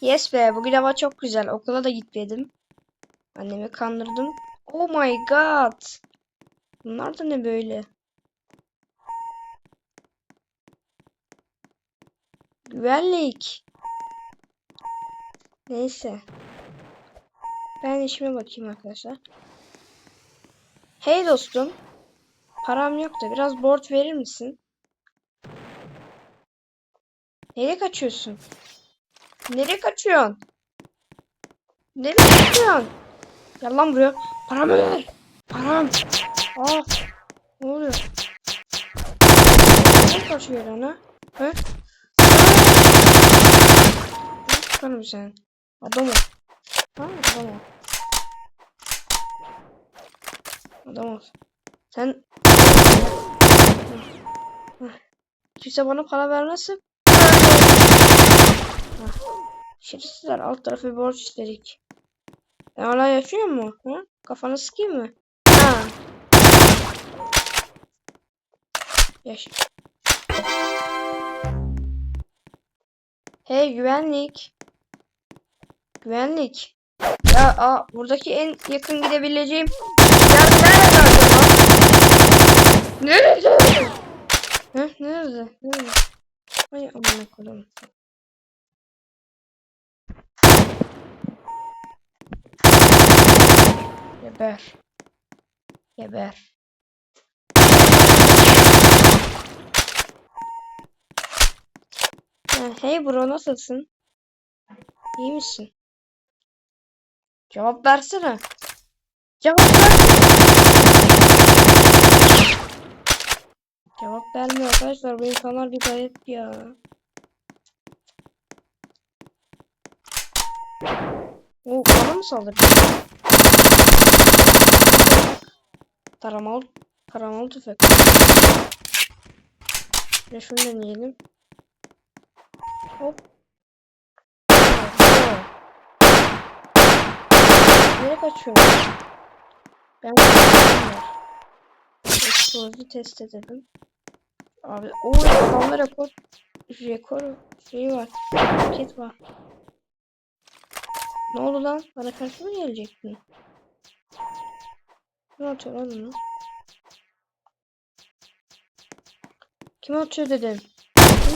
Yes be bugün hava çok güzel. Okula da gitmedim. Annemi kandırdım. Oh my god. Bunlar da ne böyle? Güvenlik. Neyse. Ben işime bakayım arkadaşlar. Hey dostum. Param yok da biraz borç verir misin? Nereye kaçıyorsun? Nereye kaçıyorsun? Nereye kaçıyorsun? Gel lan buraya. Paramı ver. Param. Ah. Ne oluyor? Nereye kaçıyor ana? He? Ne çıkarım sen? Adam ol. Ha adam ol. Adam ol. Sen Kimse bana para vermezse Şerefsizler alt tarafı borç istedik. E hala yaşıyor mu? Ha? Kafanı sıkayım mı? Ha. Yaş. Hey güvenlik. Güvenlik. Ya aa, buradaki en yakın gidebileceğim yer nerede acaba? Nerede? Heh, nerede? Nerede? Ay amına koyayım. Geber. Geber. Hey bro nasılsın? İyi misin? Cevap versene. Cevap ver. Cevap vermiyor arkadaşlar. Bu insanlar bir garip ya. O bana mı saldırdı? Taramalı, taramalı tüfek. Ve şunu deneyelim. Hop. Nereye kaçıyorum? Ben kaçıyorum. Explose'u test edelim. Abi o yakalma rekor rekor şeyi var. Paket var. Ne oldu lan? Bana karşı mı gelecektin? Kim atıyor lan onu? Kim atıyor dedim. Kim atıyor?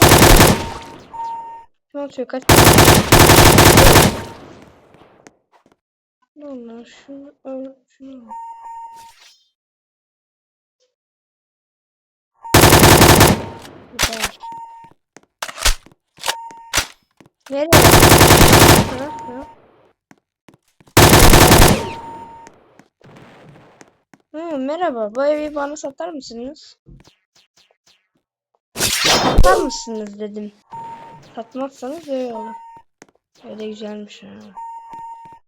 Kim atıyor? Kaç Ne? Şunu al, şunu. Güzel. Nereye? Ha. Ha, merhaba. Bu evi bana satar mısınız? Satar mısınız dedim. Satmazsanız öyle olur. Öyle güzelmiş ha.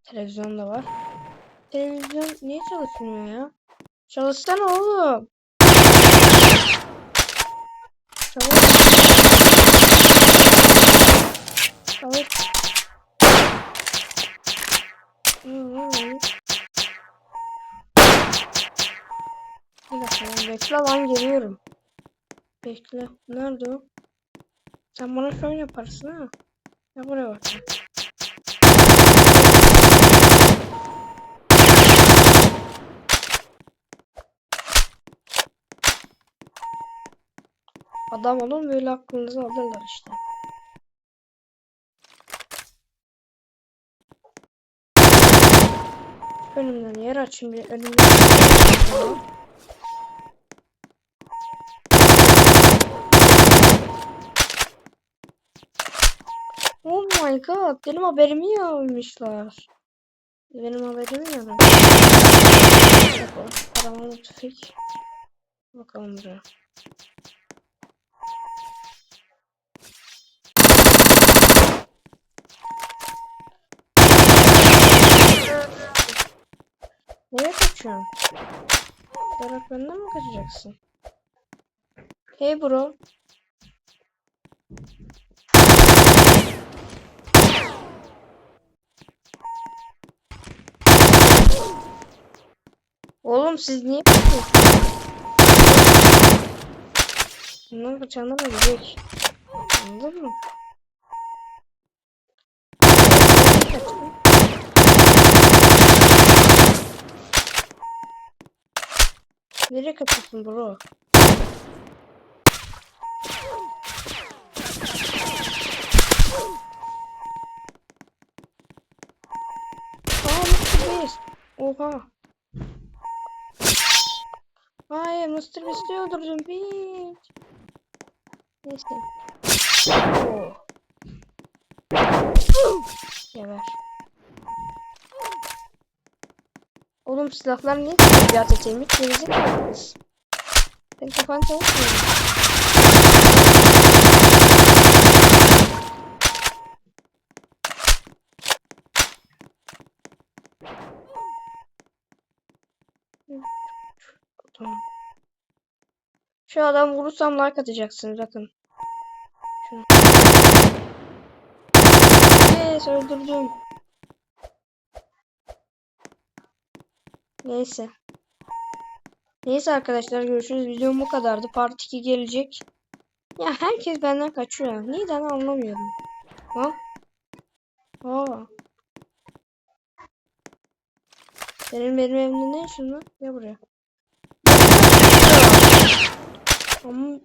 Televizyon da var. Televizyon niye çalışmıyor ya? Çalışsana oğlum. Çalış. Bekle lan geliyorum. Bekle. Nerede o? Sen bana şöyle yaparsın ha. Ya buraya bak. Adam olun böyle aklınıza alırlar işte. Önümden yer açın bir önümden. Oh my god, benim haberimi yapmışlar. Benim haberimi yok. Paramalı tüfek. Bakalım buraya. Nereye kaçıyorsun? Berat benden mi kaçacaksın? Hey bro. Oğlum siz niye Bunlar bıçağından ölecek. Anladın mı? Nereye kaçıyorsun bro? Oha. Hayır Mr. Beast'i öldürdüm. Hiç. Neyse. Geber. Oğlum silahlar niye tabiat? Hiç gerizekalı mısın? Kafan çalışmıyor. Tamam. Şu adam vurursam like atacaksınız bakın. Şunu. Yes öldürdüm. Neyse. Neyse arkadaşlar görüşürüz. Videom bu kadardı. Part 2 gelecek. Ya herkes benden kaçıyor. Neden anlamıyorum. Ha? Aa. Benim benim evimde ne işin var? Gel buraya. không